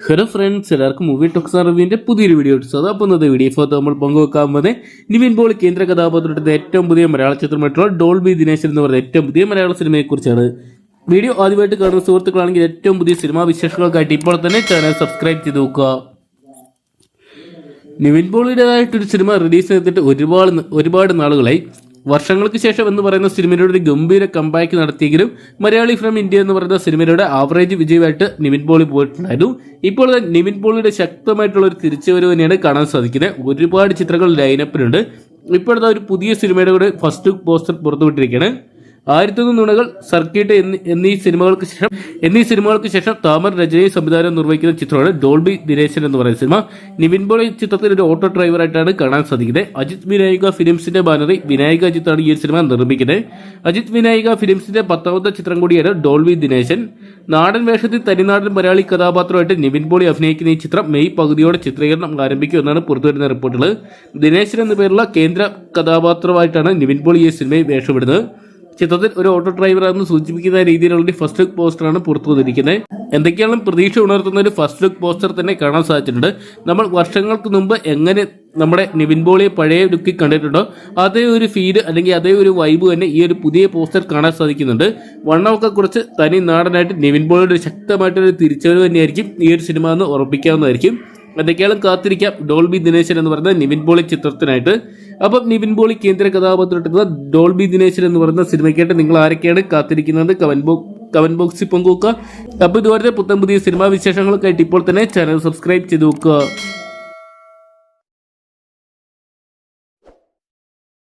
Hello friends എല്ലാവർക്കും movie talks റിവ്യൂവിന്റെ പുതിയൊരു വീഡിയോ എടുത്തത് അപ്പോൾ ഇന്നത്തെ വീഡിയോ ഫോട്ടോ നമ്മൾ പങ്കുവെക്കാൻ പോകുന്നത് നിവിൻ പോളി കേന്ദ്ര കഥാപാത്രത്തിന്റെ ഏറ്റവും പുതിയ മലയാള ചിത്രമായിട്ടുള്ള ഡോൾബി ദിനേശൻ എന്ന് പറയുന്ന ഏറ്റവും പുതിയ മലയാള സിനിമയെക്കുറിച്ചാണ് വീഡിയോ ആദ്യമായിട്ട് കാണുന്ന സുഹൃത്തുക്കളാണെങ്കിൽ ഏറ്റവും പുതിയ സിനിമാ വിശേഷങ്ങൾക്കായിട്ട് ഇപ്പോൾ തന്നെ ചാനൽ സബ്സ്ക്രൈബ് ചെയ്ത് നോക്കുക. നിവിൻ പോളിയുടേതായിട്ടൊരു സിനിമ റിലീസ് ചെയ്തിട്ട് ഒരുപാട് ഒരുപാട് നാളുകളായി. വർഷങ്ങൾക്ക് ശേഷം എന്ന് പറയുന്ന സിനിമയുടെ ഒരു ഗംഭീര കമ്പാക്ക് നടത്തിയെങ്കിലും മലയാളി ഫ്രം ഇന്ത്യ എന്ന് പറയുന്ന സിനിമയുടെ ആവറേജ് വിജയമായിട്ട് നിവിൻ പോളി പോയിട്ടുണ്ടായിരുന്നു. ഇപ്പോൾ നിവിൻ പോളിയുടെ ശക്തമായിട്ടുള്ള ഒരു തിരിച്ചുവരവ് തന്നെയാണ് കാണാൻ സാധിക്കുന്നത്. ഒരുപാട് ചിത്രങ്ങൾ ലൈനപ്പിലുണ്ട് ഇപ്പോഴത്തെ ഒരു പുതിയ സിനിമയുടെ കൂടെ ഫസ്റ്റ് പോസ്റ്റർ പുറത്തുവിട്ടിരിക്കുകയാണ്. ആയിരത്തൊന്ന് നുണകൾ സർക്കിട്ട് എന്നീ സിനിമകൾക്ക് ശേഷം എന്നീ സിനിമകൾക്ക് ശേഷം താമർ രചനയും സംവിധാനം നിർവഹിക്കുന്ന ചിത്രമാണ് ഡോൾബി ദിനേശൻ എന്ന് പറയുന്ന സിനിമ. നിവിൻ പോളി ചിത്രത്തിൽ ഒരു ഓട്ടോ ഡ്രൈവറായിട്ടാണ് കാണാൻ സാധിക്കുന്നത്. അജിത് വിനായിക ഫിലിംസിന്റെ ബാനറിൽ വിനായിക അജിത്താണ് ഈ സിനിമ നിർമ്മിക്കുന്നത്. അജിത് വിനായിക ഫിലിംസിന്റെ പത്താമത്തെ ചിത്രം കൂടിയാണ് ഡോൾബി ദിനേശൻ. നാടൻ വേഷത്തിൽ തനിനാടൻ മലയാളി കഥാപാത്രമായിട്ട് നിവിൻ പോളി അഭിനയിക്കുന്ന ഈ ചിത്രം മെയ് പകുതിയോടെ ചിത്രീകരണം ആരംഭിക്കുമെന്നാണ് പുറത്തുവരുന്ന റിപ്പോർട്ടുകൾ. ദിനേശൻ എന്ന പേരുള്ള കേന്ദ്ര കഥാപാത്രമായിട്ടാണ് നിവിൻ പോളി ഈ സിനിമയിൽ വേഷമിടുന്നത്. ചിത്രത്തിൽ ഒരു ഓട്ടോ ഡ്രൈവറാണെന്ന് സൂചിപ്പിക്കുന്ന രീതിയിലുള്ള ഫസ്റ്റ് ലുക്ക് പോസ്റ്ററാണ് പുറത്തു വന്നിരിക്കുന്നത്. എന്തൊക്കെയാണ് പ്രതീക്ഷ ഉണർത്തുന്ന ഒരു ഫസ്റ്റ് ലുക്ക് പോസ്റ്റർ തന്നെ കാണാൻ സാധിച്ചിട്ടുണ്ട്. നമ്മൾ വർഷങ്ങൾക്ക് മുമ്പ് എങ്ങനെ നമ്മുടെ നിവിൻ പോളിയെ പഴയ ലുക്കിൽ കണ്ടിട്ടുണ്ടോ? അതേ ഒരു ഫീൽ അല്ലെങ്കിൽ അതേ ഒരു വൈബ് തന്നെ ഈ ഒരു പുതിയ പോസ്റ്റർ കാണാൻ സാധിക്കുന്നുണ്ട്. വണ്ണമൊക്കെ കുറിച്ച് തനി നാടനായിട്ട് നിവിൻ പോളിയുടെ ഒരു ശക്തമായിട്ടൊരു തിരിച്ചറിവ് തന്നെയായിരിക്കും ഈ ഒരു സിനിമ എന്ന് ഉറപ്പിക്കാവുന്നതായിരിക്കും. എന്തൊക്കെയാണ് കാത്തിരിക്കാം. ഡോൾബി ദിനേശൻ എന്ന് പറയുന്ന നിവിൻ പോളി ചിത്രത്തിനായിട്ട്. അപ്പം നിവിൻ പോളി കേന്ദ്ര കഥാപാത്രത്തിലുള്ള ഡോൾബി ദിനേശൻ എന്ന് പറയുന്ന സിനിമയ്ക്കായിട്ട് നിങ്ങൾ ആരൊക്കെയാണ് കാത്തിരിക്കുന്നത്? കമന്റ് ബോക്സ് കമന്റ് ബോക്സിൽ പങ്കുവെക്കുക. അപ്പോൾ ഇതുവരെ പുത്തൻ പുതിയ സിനിമാ വിശേഷങ്ങൾക്കായിട്ട് ഇപ്പോൾ തന്നെ ചാനൽ സബ്സ്ക്രൈബ് ചെയ്ത് വെക്കുക.